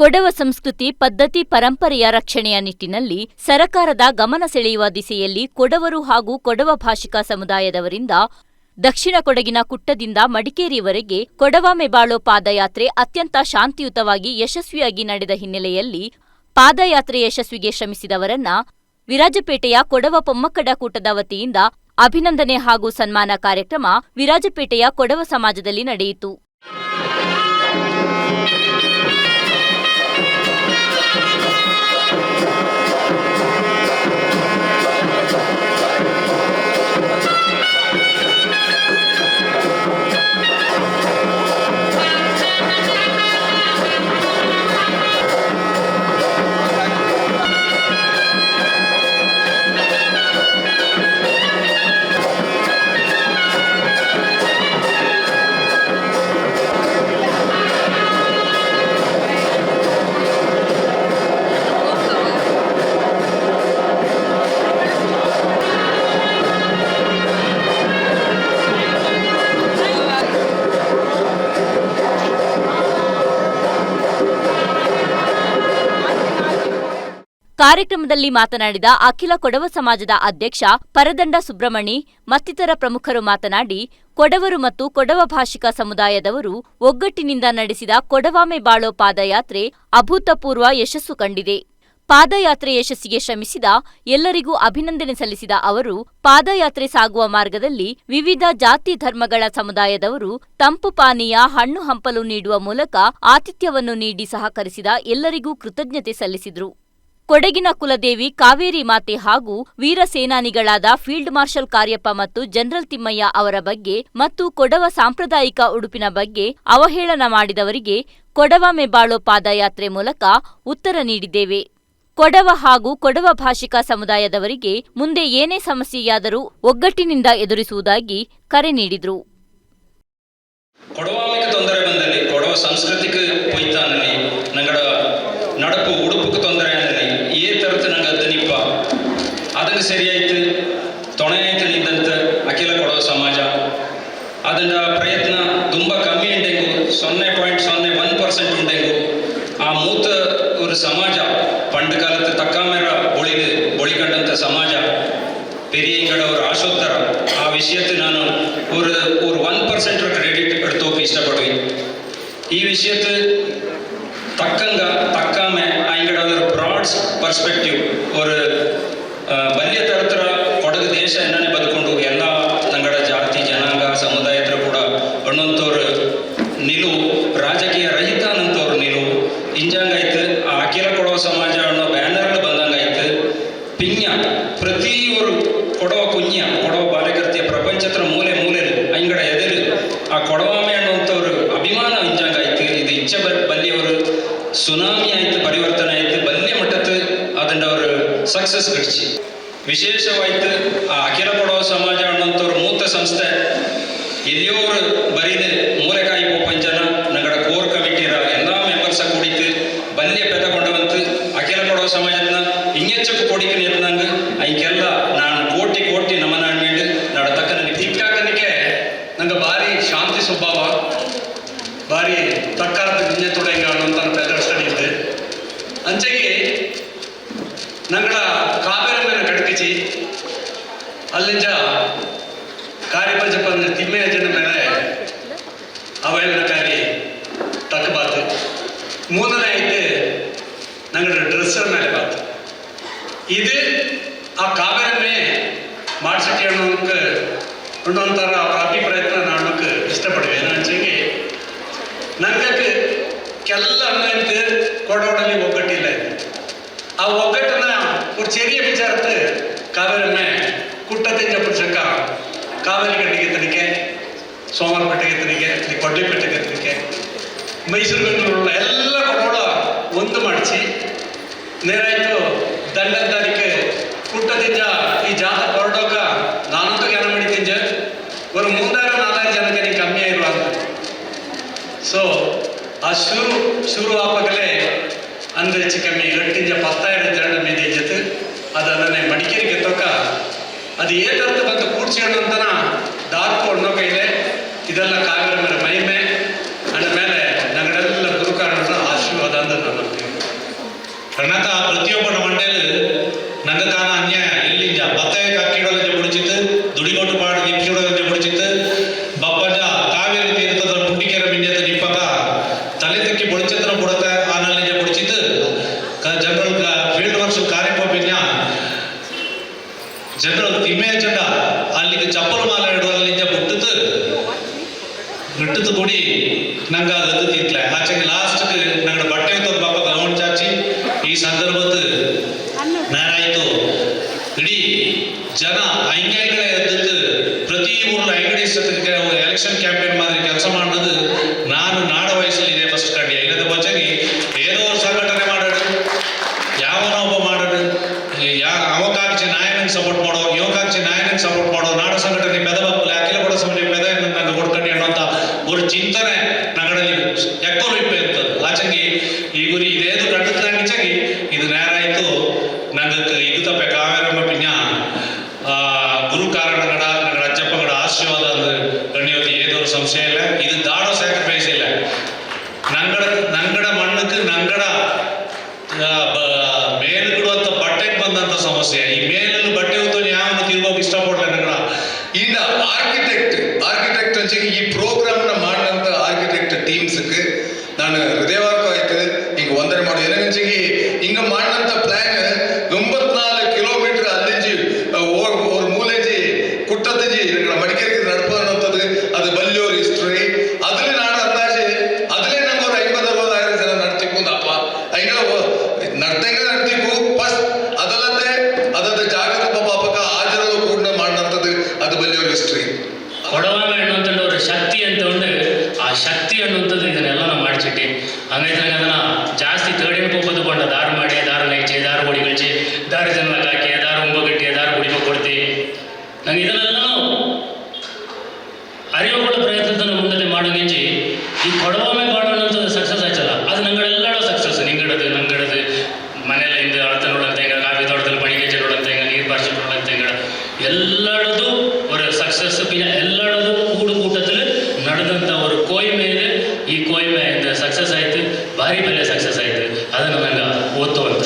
ಕೊಡವ ಸಂಸ್ಕೃತಿ ಪದ್ಧತಿ ಪರಂಪರೆಯ ರಕ್ಷಣೆಯ ನಿಟ್ಟಿನಲ್ಲಿ ಸರಕಾರದ ಗಮನ ಸೆಳೆಯುವ ದಿಸೆಯಲ್ಲಿ ಕೊಡವರು ಹಾಗೂ ಕೊಡವ ಭಾಷಿಕ ಸಮುದಾಯದವರಿಂದ ದಕ್ಷಿಣ ಕೊಡಗಿನ ಕುಟ್ಟದಿಂದ ಮಡಿಕೇರಿವರೆಗೆ ಕೊಡವ ಮೆಬಾಳೋ ಪಾದಯಾತ್ರೆ ಅತ್ಯಂತ ಶಾಂತಿಯುತವಾಗಿ ಯಶಸ್ವಿಯಾಗಿ ನಡೆದ ಹಿನ್ನೆಲೆಯಲ್ಲಿ ಪಾದಯಾತ್ರೆ ಯಶಸ್ವಿಗೆ ಶ್ರಮಿಸಿದವರನ್ನ ವಿರಾಜಪೇಟೆಯ ಕೊಡವ ಪೊಮ್ಮಕ್ಕಡ ಕೂಟದ ವತಿಯಿಂದ ಅಭಿನಂದನೆ ಹಾಗೂ ಸನ್ಮಾನ ಕಾರ್ಯಕ್ರಮ ವಿರಾಜಪೇಟೆಯ ಕೊಡವ ಸಮಾಜದಲ್ಲಿ ನಡೆಯಿತು. ಕಾರ್ಯಕ್ರಮದಲ್ಲಿ ಮಾತನಾಡಿದ ಅಖಿಲ ಕೊಡವ ಸಮಾಜದ ಅಧ್ಯಕ್ಷ ಪರದಂಡ ಸುಬ್ರಹ್ಮಣಿ, ಮತ್ತಿತರ ಪ್ರಮುಖರು ಮಾತನಾಡಿ, ಕೊಡವರು ಮತ್ತು ಕೊಡವ ಭಾಷಿಕ ಸಮುದಾಯದವರು ಒಗ್ಗಟ್ಟಿನಿಂದ ನಡೆಸಿದ ಕೊಡವಾಮೆ ಬಾಳೋ ಪಾದಯಾತ್ರೆ ಅಭೂತಪೂರ್ವ ಯಶಸ್ಸು ಕಂಡಿದೆ. ಪಾದಯಾತ್ರೆ ಯಶಸ್ಸಿಗೆ ಶ್ರಮಿಸಿದ ಎಲ್ಲರಿಗೂ ಅಭಿನಂದನೆ ಸಲ್ಲಿಸಿದ ಅವರು, ಪಾದಯಾತ್ರೆ ಸಾಗುವ ಮಾರ್ಗದಲ್ಲಿ ವಿವಿಧ ಜಾತಿ ಧರ್ಮಗಳ ಸಮುದಾಯದವರು ತಂಪು ಪಾನೀಯ, ಹಣ್ಣು ಹಂಪಲು ನೀಡುವ ಮೂಲಕ ಆತಿಥ್ಯವನ್ನು ನೀಡಿ ಸಹಕರಿಸಿದ ಎಲ್ಲರಿಗೂ ಕೃತಜ್ಞತೆ ಸಲ್ಲಿಸಿದರು. ಕೊಡಗಿನ ಕುಲದೇವಿ ಕಾವೇರಿ ಮಾತೆ ಹಾಗೂ ವೀರ ಸೇನಾನಿಗಳಾದ ಫೀಲ್ಡ್ ಮಾರ್ಷಲ್ ಕಾರ್ಯಪ್ಪ ಮತ್ತು ಜನರಲ್ ತಿಮ್ಮಯ್ಯ ಅವರ ಬಗ್ಗೆ ಮತ್ತು ಕೊಡವ ಸಾಂಪ್ರದಾಯಿಕ ಉಡುಪಿನ ಬಗ್ಗೆ ಅವಹೇಳನ ಮಾಡಿದವರಿಗೆ ಕೊಡವ ಮೆಬಾಳೋ ಪಾದಯಾತ್ರೆ ಮೂಲಕ ಉತ್ತರ ನೀಡಿದ್ದೇವೆ. ಕೊಡವ ಹಾಗೂ ಕೊಡವ ಭಾಷಿಕ ಸಮುದಾಯದವರಿಗೆ ಮುಂದೆ ಏನೇ ಸಮಸ್ಯೆಯಾದರೂ ಒಗ್ಗಟ್ಟಿನಿಂದ ಎದುರಿಸುವುದಾಗಿ ಕರೆ ನೀಡಿದರು. விஷயத்தை தக்கங்க தக்காம அவங்களோட ஒரு ಬ್ರಾಡ್ ಪರ್ಸ್ಪೆಕ್ಟಿವ್ ஒரு ಬಲ್ಯ ತರತರ ಕೊಡಗು ದೇಶ ಎಣ್ಣೆ ಬದುಕೊಂಡು ಎಲ್ಲ ನಂಗಡ ಜಾತಿ ಜನಾಂಗ ಸಮುದಾಯದ ಕೂಡ ಒಂದೊಂದವ್ರ ನಿಲುವು ರಾಜಕೀಯ ರಹಿತ ಅನ್ನೋಂಥವ್ರ ನಿಲುವು ಹಿಂಜಂಗಾಯ್ತು ಆ ಅಖಿಲ ಕೊಡವ ಸಮಾಜ ಅನ್ನೋ ಬ್ಯಾನರ್ ಬಂದಂಗಾಯ್ತು ಪಿನ್ಯ ಪ್ರತಿಯವರು ಕೊಡವ ಕುಣ್ಯ ಕೊಡವ ಬಾಲಕೃತಿಯ ಪ್ರಪಂಚದ ಮೂಲೆ ಸುನಾಮಿ ಆಯ್ತು, ಪರಿವರ್ತನೆ ಆಯ್ತು ಬಲ್ಯ ಮಟ್ಟತ್ತು ಅದನ್ನ ಅವರು ಸಕ್ಸಸ್ ಗಳಿಸಿ. ವಿಶೇಷವಾಯ್ತು, ಆ ಅಖಿಲ ಕೊಡವ ಸಮಾಜ ಅನ್ನೋಂಥವ್ರ ಮೂತ ಸಂಸ್ಥೆ ಎಲ್ಲಿಯೋರು ಬರೀದು. ಮೂರನೆಯದು ನಂಗೆ ಡ್ರೆಸ್ಸರ್ ಮೇಲೆ ಬಂತು ಇದು ಆ ಕಾವ್ಯನ್ನೇ ಮಾಡಿಸಕ್ಕೆ ಅನ್ನೋಕ್ಕೆ ಅನ್ನೋಂಥರ ಕಾಪಿ ಪ್ರಯತ್ನ ಮಾಡೋಕ್ಕೆ ಇಷ್ಟಪಡುವೆ ಅಂಚೆಗೆ ನಂಗೆ ಕೆಲ್ಲ ಅನ್ನಂತ ಕೊಡೋಡಲ್ಲಿ ಒಗ್ಗಟ್ಟಿಲ್ಲ ಆ ಒಗ್ಗಟ್ಟನ್ನ ಒಂದು ಚೆರಿಯ ವಿಚಾರಕ್ಕೆ ಕಾವೇರಮ್ಮೆ ಕುಟ್ಟತೆಂಜ ಪುರುಷಕ್ಕ ಕಾವೇರಿ ಗಡ್ಡಿಗೆ ತನಿಖೆ ಸೋಮವಾರಪೇಟೆಗೆ ತನಿಖೆ ಕೊಡ್ಲಿಪೇಟೆಗೆ ತನಿಖೆ ಮೈಸೂರಿನಲ್ಲಿರುವ ಎಲ್ಲ ಕೂಡ ಒಂದು ಮಾಡಿಸಿ ನೇರಾಯಿತು ದಂಡದ್ದಾರಿಕೆ ಕುಟ್ಟದಿದ್ದ ಈ ಜಾತ ಹೊರಡೋಕ ನಾನಂತೂ ಜ್ಞಾನ ಮಾಡಿದ್ದೀನಿ ಒಂದು ಮೂರ್ನಾರು ನಾಲ್ಕು ಜನಕ್ಕೆ ಕಮ್ಮಿ ಆಗಿರುವ ಸೊ ಆ ಶುರು ಶುರು ಆಪಾಗಲೇ ಅಂದ್ರೆ ಹೆಚ್ಚು ಕಮ್ಮಿ ರಟ್ಟಿಂಜ ಪತ್ತಾಯಿರತ್ತೆ ಎರಡು ಮೀದಿ ಜೊತೆ ಅದನ್ನೇ ಮಡಿಕೇರಿಗೆ ಎತ್ತೋಕ ಅದು ಏತರ್ಥ ಬಂದು ಕೂಡ್ಸಿಕೊಂಡು ಅಂತನ ದಾರ್ಪು ಅನ್ನೋ ಕೈಲೇ ನಂಗೆ ಕಾಣ ಅನ್ಯಾಯ ಇಲ್ಲಿಂಜ ಬತ್ತಾಯ ಕಕ್ಕಿಡೋದಂಜ ಮುಡಿಚಿತ್ತು ದುಡಿಗೊಟ್ಟು ಪಾಡು ನಿಕ್ಕಿಡೋದಂಜ ಮುಡಿಚಿತ್ತು ಬಪ್ಪಂಜ ಕಾವೇರಿ ತೀರ್ಥದ ಪುಂಡಿಕೆರ ಮಿಂಜದ ನಿಪ್ಪಕ ತಲೆ ತಿಕ್ಕಿ ಬುಡಚಿತ್ರ ಬುಡತ ಆನಲ್ಲಿಂಜ ಮುಡಿಚಿತ್ತು ಜನರಲ್ ಫೀಲ್ಡ್ ವರ್ಕ್ಸ್ ಕಾರ್ಯಕ್ರಮ ಜನರಲ್ ತಿಮ್ಮೆ ಚಂಡ ಅಲ್ಲಿಗೆ ಚಪ್ಪಲ್ ಮಾಲ ಇಡುವಲ್ಲಿಂದ ಬಿಟ್ಟದ್ದು ಬಿಟ್ಟದ್ದು ಕೊಡಿ ನಂಗೆ ಅದು ತಿಂತ್ಲ ಸಮಸ್ಯೆ. ಈ ಮೇಲನ್ನು ಬಟ್ಟೆ ಉತ್ತೋನು ಯಾವನು ತಿರುಗೋಕೆ ಇಷ್ಟಪಡ್ಲೇನಲ್ಲ ಈಗ ಆರ್ಕಿಟೆಕ್ಟ್ ಆರ್ಕಿಟೆಕ್ಟ್ ಅಂಚೆಗೆ ಈ ಹಾಗೆ ಇದನ್ನೆಲ್ಲ ನಾವು ಅರಿವುಗಳ ಪ್ರಯತ್ನದಲ್ಲಿ ಮುಂದೆ ಮಾಡೋಗಿಂಚಿ ಈ ಕೊಡವೊಮ್ಮೆ ಮಾಡೋಣ ಅಂತ ಸಕ್ಸಸ್ ಆಯ್ತಲ್ಲ? ಅದು ನಂಗಳೆಲ್ಲಡೋ ಸಕ್ಸಸ್ ನಿಂಗಡದು, ನಂಗಡದು ಮನೆಯಲ್ಲಿ ಹಿಂದೆ ಅಳತೆ ನೋಡಂತೆ ಈಗ ಕಾಫಿ ತೋಟದಲ್ಲಿ ಬಡಿಗೆಜೆ ನೋಡಂತೆ ಈಗ ನೀರು ಬಾರಿಸಿ ನೋಡಂತೆ ಈಗ ಎಲ್ಲಡದು ಒಂದು ಸಕ್ಸಸ್ ಪಿನ ಎಲ್ಲಡದು ಕೂಡು ಕೂಟದಲ್ಲಿ ನಡೆದಂಥ ಒಂದು ಕೋಯ್ಮೆ ಮೇಲೆ, ಈ ಕೋಯಿ ಮೇಲೆ ಸಕ್ಸಸ್ ಆಯ್ತು, ಭಾರಿ ಬೆಲೆ ಸಕ್ಸಸ್ ಆಯ್ತು. ಅದನ್ನು ನಂಗೆ ಓದ್ತೋ ಅಂತ.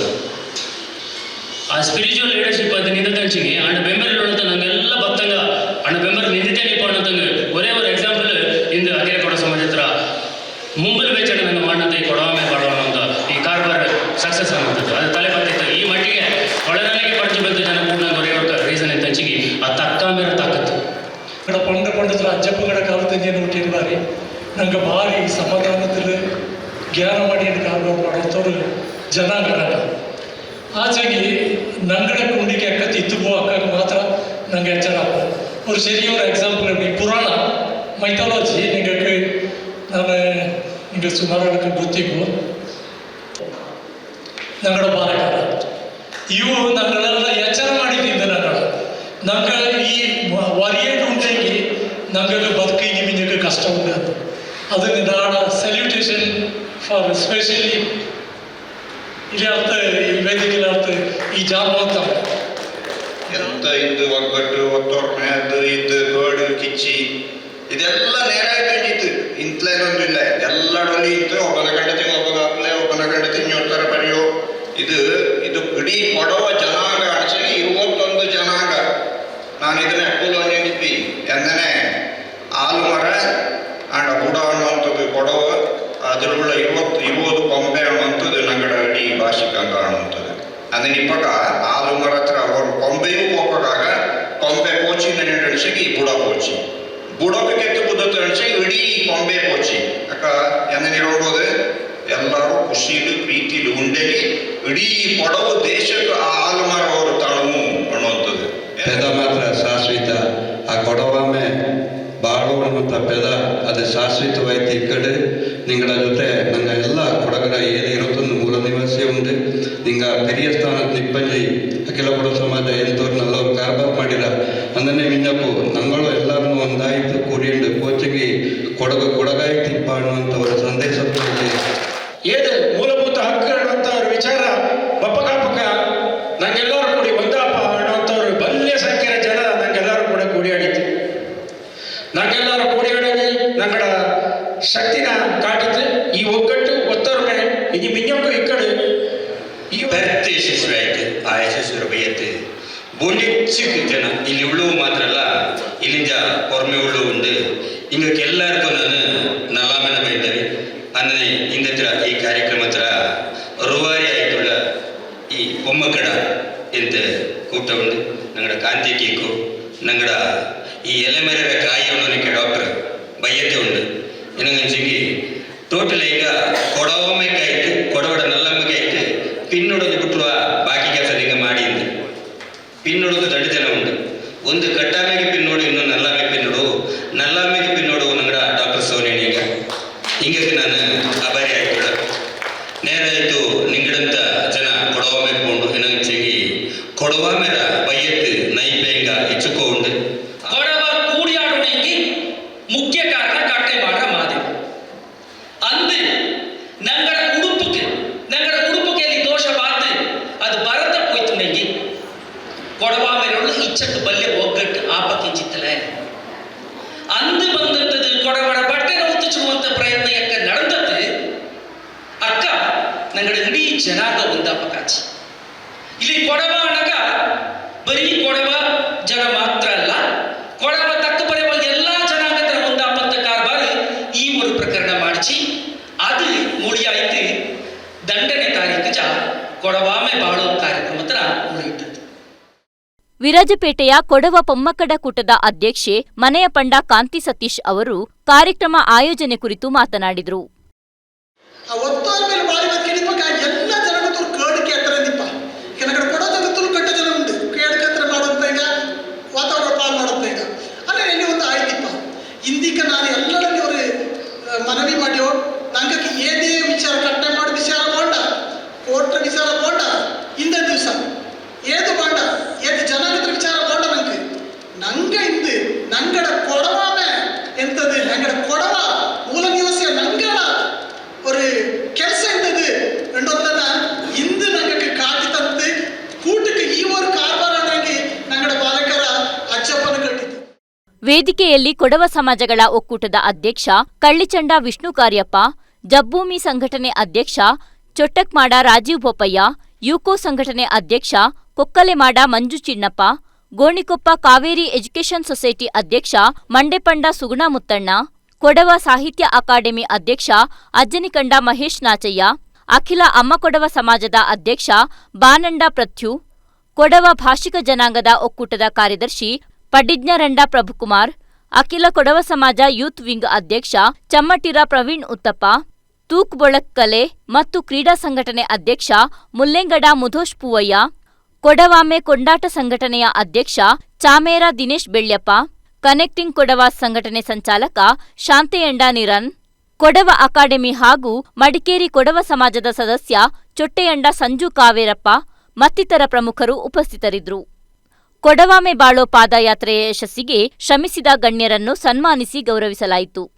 ಆ ಸ್ಪಿರಿಚುವಲ್ ಲೀಡರ್ಶಿಪ್ ಅದು ನಿಂದ ತಂಚಿಗೆ ಆಂಡ್ ಬೆಂಬಲಿರುವಂಥ ನಂಗೆ ಗ್ಯಾರ ಮಾಡಿ ಅಂತ ಕಾಲ ಮಾಡೋದು ಜನ ಕಡಕ ಆಚೆಗೆ ನಂಗಡ ಕೂಡಿಕೆ ಅಕ್ಕ ಇತ್ತು ಹೋ ಅಕ್ಕ ಮಾತ್ರ ನಂಗೆ ಎಚ್ಚರ ಅವ್ರು ಸರಿ ಅವ್ರ ಎಕ್ಸಾಂಪಲ್ ಅಲ್ಲಿ ಪುರಾಣ ಮೈಥಾಲಜಿ ನಿಮಗೆ ನಾನು ನಿಮಗೆ ಸುಮಾರು ಅಡಕ್ಕೆ ಗೊತ್ತಿಗೂ ನಂಗಡ ಬಾಲಕಾರ ಇವು ನಂಗಡೆಲ್ಲ ಎಚ್ಚರ ಮಾಡಿದ್ದಿದ್ದ ನಂಗಡ ನಂಗೆ ಈ ವರಿಯಡ್ ಉಂಟಿ ನಂಗೆ ಬದುಕು ಸ್ಪೆಷಲಿ ಇಲ್ಲಿ ಅರ್ಥ ಈ ವೇದಿಕೆಯಲ್ಲಿ ಅರ್ಥ ಈ ಜಾಬ್ ಅಂತ. ಎಂತ ಒಗ್ಗಟ್ಟು ಇದು, ಗೋಡು, ಕಿಚ್ಚಿ, ಇದೆಲ್ಲ ನೇರಾಯ್ತು ಇಂತ್ಲೇನೊಂದಿಲ್ಲ ಡೊಲಿ ಇತ್ತು. ಒಬ್ಬನ ಗಂಡತಿ ಒಬ್ಬನ ಅಪ್ಲೆ, ಒಬ್ಬನ ಗಂಡತಿ ಬರೆಯೋ ಇದು ಇದು ಇಡೀ ಕೊಡವ ಜನಾಂಗ ಅಡಚಣೆ ಇವತ್ತೊಂದು ಜನಾಂಗ. ನಾನು ಇದನ್ನ ನಿಂತಿ ಎಂದನೆ ಆಲು ಮರ ಆಂಡ ಬುಡ ಅನ್ನುವಂಥದ್ದು ಕೊಡವ ಇವತ್ತು ಇರುವುದು ಕೊಂಬೆ ಅನ್ನುವಂಥದ್ದು ನಂಗಡ ಭಾಷಿಕ ಭಾಷಿಕಾಂಗ ಅನ್ನುವಂಥದ್ದು ಅಂದ್ರೆ ಇಪ್ಪಕ ಆಲು ಮರ ಹತ್ರ ಅವರು ಕೊಂಬೆಯೂ ಹೋಗಾಗ ಕೊಂಬೆ ಪೋಚಿ ನಡೆಸಿಗೆ ಬುಡ ಕೋಚಿ ಬುಡಕ್ಕೆ ಕೆತ್ತು ಬುದ್ಧತ್ತು ನಡೆಸಿ ಇಡೀ ಕೊಂಬೆ ಕೋಚಿ ಅಕ್ಕ ಎಂದ ನೋಡ್ಬೋದು ಎಲ್ಲರೂ ಖುಷಿಲು, ಪ್ರೀತಿಲು ಉಂಡೆಗೆ ಇಡೀ ಕೊಡವು ದೇಶಕ್ಕೆ ಆ ಆಲು ಮರ ಅವರು ತಾಣವು ಅನ್ನುವಂಥದ್ದು. ಪೆದ ಮಾತ್ರ ಶಾಶ್ವತ. ಆ ಕೊಡವಾಮೆ ಬಾಳುವಂಥ ಪೆದ, ಅದು ಶಾಶ್ವತವಾಯ್ತು ಈ ಕಡೆ. ನಿಂಗಳ ಜೊತೆ ನಂಗ ಎಲ್ಲ ಕೊಡಗರ ಏನೇ ಇರುತ್ತೊಂದು ಮೂಲ ನಿವಾಸಿ ಉಂಟು ನಿಂಗ ಪೆರಿಯ ಸ್ಥಾನದ ನಿಪ್ಪಂಜಿ ಅಂದ್ರೆ ಹಿಂಗತ್ರ ಈ ಕಾರ್ಯಕ್ರಮ ಹತ್ರ ರುವಾರಿ ಆಯ್ತುಳ್ಳ ಈ ಬೊಮ್ಮಕಡ ಎಂತ ಕೂಟ ಉಂಡು ನಂಗಡ ಕಾಂತಿ ಕೇಕು, ನಂಗಡ ಕೊಡವ ಮೇಲೊಳ್ಳು ಇಚ್ಚಟ್ಟು ಬಲ್ಲೆ ಒಗ್ಗಟ್ಟು ಆಪಕ್ಕಿಂಚಿತ್ತಲೆ ಅಂದು ಬಂದಂತದ್ದು ಕೊಡವಡ ಬಟ್ಟೆನ ಉತ್ತಿಸುವಂತ ಪ್ರಯತ್ನ ಯಾಕ ನಡೆದದ್ದು? ಅಕ್ಕ, ನಂಗಡ ಇಡೀ ಜನಾಂಗ ಒಂದಾಪ ಕಾಚಿ ಇಲ್ಲಿ ಕೊಡವ ಅಣಕ, ಬರೀ ಕೊಡವ ಜನ ಮಾತ್ರ ಅಲ್ಲ, ಕೊಡವ ತಕ್ಕ ಬರೆಯುವ ಎಲ್ಲಾ ಜನಾಂಗದ ಒಂದಾಪತ್ತ ಕಾರ್ಬಾರ್ ಈ ಒಂದು ಪ್ರಕರಣ ಮಾಡಿಸಿ, ಅದು ಮೂಡಿಯಾಯ್ತು ದಂಡನೆ ತಾರೀಕು ಜ ಕೊಡವಾಮೆ ಬಾಳೋ ಕಾರ್ಯಕ್ರಮ ಹತ್ರ ಉಳಿಯಿಟ್ಟದ್ದು ವಿರಾಜಪೇಟೆಯ ಕೊಡವ ಪೊಮ್ಮಕ್ಕಡ ಕೂಟದ ಅಧ್ಯಕ್ಷೆ ಮನೆಯ ಪಂಡ ಕಾಂತಿ ಸತೀಶ್ ಅವರು ಕಾರ್ಯಕ್ರಮ ಆಯೋಜನೆ ಕುರಿತು ಮಾತನಾಡಿದರು. ವೇದಿಕೆಯಲ್ಲಿ ಕೊಡವ ಸಮಾಜಗಳ ಒಕ್ಕೂಟದ ಅಧ್ಯಕ್ಷ ಕಳ್ಳಿಚಂಡ ವಿಷ್ಣು ಕಾರ್ಯಪ್ಪ ಜಬ್ಬೂಮಿ ಸಂಘಟನೆ ಅಧ್ಯಕ್ಷ ಚೊಟ್ಟಕ್ಮಾಡ ರಾಜೀವ್ ಬೋಪಯ್ಯ, ಯುಕೋ ಸಂಘಟನೆ ಅಧ್ಯಕ್ಷ ಕೊಕ್ಕಲೆಮಾಡ ಮಂಜು ಚಿನ್ನಪ್ಪ, ಗೋಣಿಕೊಪ್ಪ ಕಾವೇರಿ ಎಜುಕೇಷನ್ ಸೊಸೈಟಿ ಅಧ್ಯಕ್ಷ ಮಂಡೆಪಂಡ ಸುಗುಣ ಮುತ್ತಣ್ಣ ಕೊಡವ ಸಾಹಿತ್ಯ ಅಕಾಡೆಮಿ ಅಧ್ಯಕ್ಷ ಅಜ್ಜನಿಕಂಡ ಮಹೇಶ್ ನಾಚಯ್ಯ, ಅಖಿಲ ಅಮ್ಮ ಕೊಡವ ಸಮಾಜದ ಅಧ್ಯಕ್ಷ ಬಾನಂಡ ಪ್ರಥ್ಯು, ಕೊಡವ ಭಾಷಿಕ ಜನಾಂಗದ ಒಕ್ಕೂಟದ ಕಾರ್ಯದರ್ಶಿ ಪಡಿಜ್ಞರಂಡ ಪ್ರಭುಕುಮಾರ್, ಅಖಿಲ ಕೊಡವ ಸಮಾಜ ಯೂತ್ ವಿಂಗ್ ಅಧ್ಯಕ್ಷ ಚಮ್ಮಟಿರ ಪ್ರವೀಣ್ ಉತ್ತಪ್ಪ, ತೂಕ್ ಬೊಳಕ್ಕಲೆ ಮತ್ತು ಕ್ರೀಡಾ ಸಂಘಟನೆ ಅಧ್ಯಕ್ಷ ಮುಲ್ಲೆಂಗಡ ಮುಧೋಶ್ ಪೂವಯ್ಯ, ಕೊಡವಾಮೆ ಕೊಂಡಾಟ ಸಂಘಟನೆಯ ಅಧ್ಯಕ್ಷ ಚಾಮೇರ ದಿನೇಶ್ ಬೆಳ್ಯಪ್ಪ, ಕನೆಕ್ಟಿಂಗ್ ಕೊಡವ ಸಂಘಟನೆ ಸಂಚಾಲಕ ಶಾಂತೆಯಂಡ ನಿರನ್, ಕೊಡವ ಅಕಾಡೆಮಿ ಹಾಗೂ ಮಡಿಕೇರಿ ಕೊಡವ ಸಮಾಜದ ಸದಸ್ಯ ಚೊಟ್ಟೆಯಂಡ ಸಂಜು ಕಾವೇರಪ್ಪ, ಮತ್ತಿತರ ಪ್ರಮುಖರು ಉಪಸ್ಥಿತರಿದ್ದರು. ಕೊಡವಾಮೆ ಬಾಳೋ ಪಾದಯಾತ್ರೆಯ ಯಶಸ್ಸಿಗೆ ಶ್ರಮಿಸಿದ ಗಣ್ಯರನ್ನು ಸನ್ಮಾನಿಸಿ ಗೌರವಿಸಲಾಯಿತು.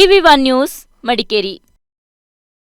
TV one news Madikeri